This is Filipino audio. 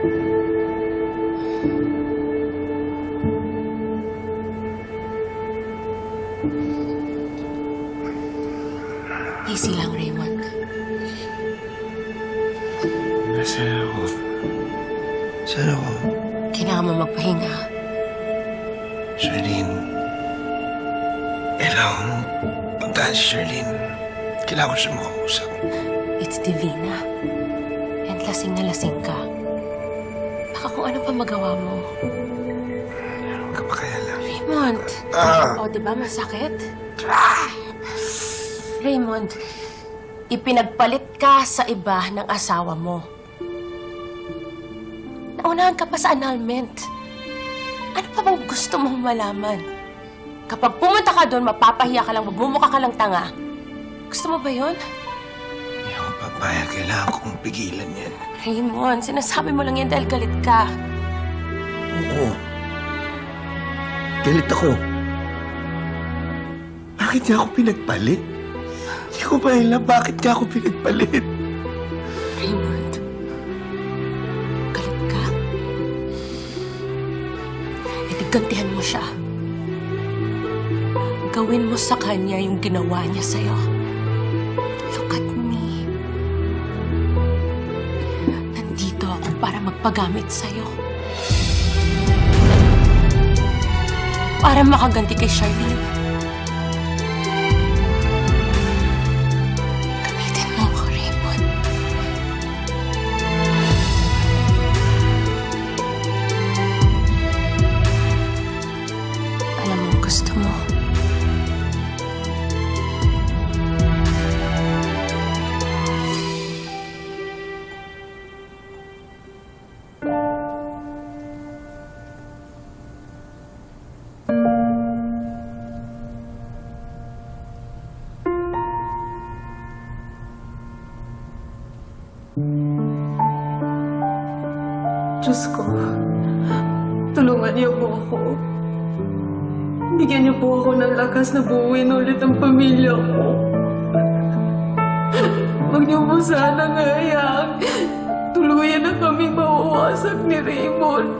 Easy lang, Raymond. Nasaan ako? Saan ako? Kailangan mo magpahinga. Charlene. Kailangan mo puntahan si Charlene. Kailangan ko siya makausap. It's Divina. And lasing na lasing ka. Baka kung ano pa magawa mo. Meron ka lang. Raymond! Ah! O, di ba masakit? Raymond, ipinagpalit ka sa iba ng asawa mo. Naunahan ka pa sa annulment. Ano pa bang gusto mong malaman? Kapag pumunta ka doon, mapapahiya ka lang, magmumukha ka lang tanga. Gusto mo ba yun? Papayag. Kailangan kong pigilan yan. Raymond, sinasabi mo lang yan dahil galit ka. Oo. Galit ako. Bakit niya ako pinagpalit? Hindi ko ba alam bakit niya ako pinagpalit? Raymond, galit ka? E di gantihan mo siya. Gawin mo sa kanya yung ginawa niya sa'yo. Look at para magpagamit sa'yo. Para makaganti kay Charlene. Gamitin mo Raymond. Alam mo, gusto mo. Diyos ko, tulungan niyo po ako. Bigyan niyo po ako ng lakas na buuin ulit ang pamilya ko. Huwag niyo po sana ngayang tuluyan na kami mauwasak ni Raymond.